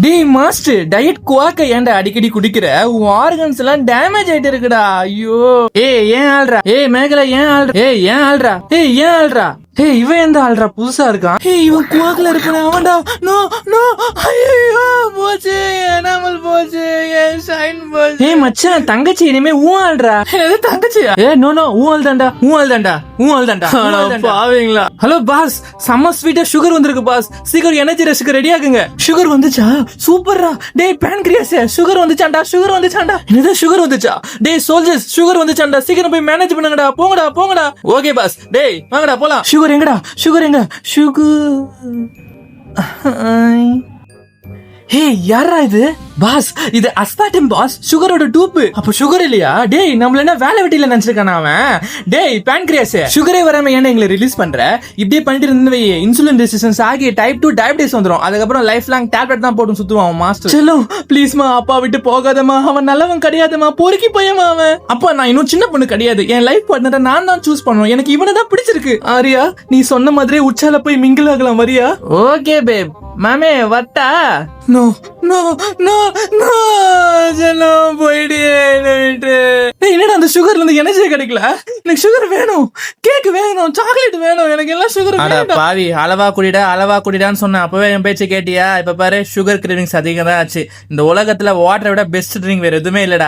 டேய் master diet குவாக்க ஏன்டா அடிக்கடி குடிக்கிற? உன் ஆர்கன்ஸ் எல்லாம் டேமேஜ் ஆயிட்டு இருக்குடா. ஐயோ. ஏய் ஏன் ஆள்றா? ஏய் மேகலா ஏன் ஆள்றா? ஏய் ஏன் ஆள்றா? ஏய் ஏன் ஆள்றா? ஏய் இவன் எந்த ஆள்றா? புதுசா இருக்கான். ஏய் இவன் குவாக்ல இருக்கான் அவன்டா. No no. ஐயோ. ஷைன் போச்சு ஏய் மச்சான் தங்கச்சி இனிமே ஊ ஆள்றா. ஏய் தங்கச்சியா? ஏ நோ நோ ஊ ஆள் தான்டா ஊ ஆள் தான்டா ஊ ஆள் தான்டா பாவீங்களா. ஹலோ பாஸ் செம்ம ஸ்வீட்டா சுகர் வந்திருக்கு பாஸ் சீக்கிரம் எனர்ஜி ரஷ்க்கு ரெடி ஆகுங்க. சுகர் வந்துச்சா? சூப்பர்ரா. டேய் பேன்கிரியாஸ் சுகர் வந்துச்சாண்டா சுகர் வந்துச்சாண்டா என்னது சுகர் வந்துச்சா? டேய் சோல்ஜர்ஸ் சுகர் வந்துச்சாண்டா சீக்கிரம் போய் மேனேஜ் பண்ணுங்கடா போங்கடா போங்கடா. ஓகே பாஸ் டேய் வாங்கடா போலாம். சுகர் எங்கடா? சுகர் எங்க? சுகர் ஹே யாரா இது? பாஸ் இது அஸ்பாட்டம் பாஸ் சுகரோட டூப்பு. அப்ப சுகர் இல்லையா? டேய் நம்மள என்ன வேலை வெட்டியில நினைச்சிருக்கானா அவன்? டேய் பேன்கிரியாஸ் சுகரே வராம ஏன்னா எங்களை ரிலீஸ் பண்ற? இப்படியே பண்ணிட்டு இருந்து இன்சுலின் ரெசிஸ்டன்ஸ் ஆகி டைப் டூ டயபிட்டிஸ் வந்துரும். அதுக்கப்புறம் லைஃப் லாங் டேப்லெட் தான் போட்டு சுத்துவான் அவன் மாஸ்டர் செல்லும் ப்ளீஸ்மா அப்பா விட்டு போகாதமா அவன் நல்லவன் கிடையாதுமா பொறுக்கி போயமா அவன். அப்பா நான் இன்னும் சின்ன பொண்ணு கிடையாது. என் லைஃப் பார்ட்னரை நான் தான் சூஸ் பண்ணுவேன் எனக்கு இவனை தான் பிடிச்சிருக்கு. ஆரியா நீ சொன்ன மாதிரியே உச்சால போய் மிங்கிள் ஆகலாம் வரியா? ஓகே பேப் மாமே வட்டா நோ நோ நோ நோ விட்டு. ஏய், என்னடா அந்த சுகர்ல இருந்து எனர்ஜி கிடைக்கல? எனக்கு சுகர் வேணும். கேக் வேணும் சாக்லேட் வேணும். எனக்கு எல்லாம் சுகர் அட வேணும் பாவி அளவா குடிடா அளவா குடிடான்னு சொன்னேன். அப்பவே என் பேச்சு கேட்டியா? இப்ப பாரு சுகர் கிரேவிங்ஸ் அதிகம் தான் ஆச்சு. இந்த உலகத்துல வாட்டரை விட பெஸ்ட் ட்ரிங்க் வேற எதுவுமே இல்லடா.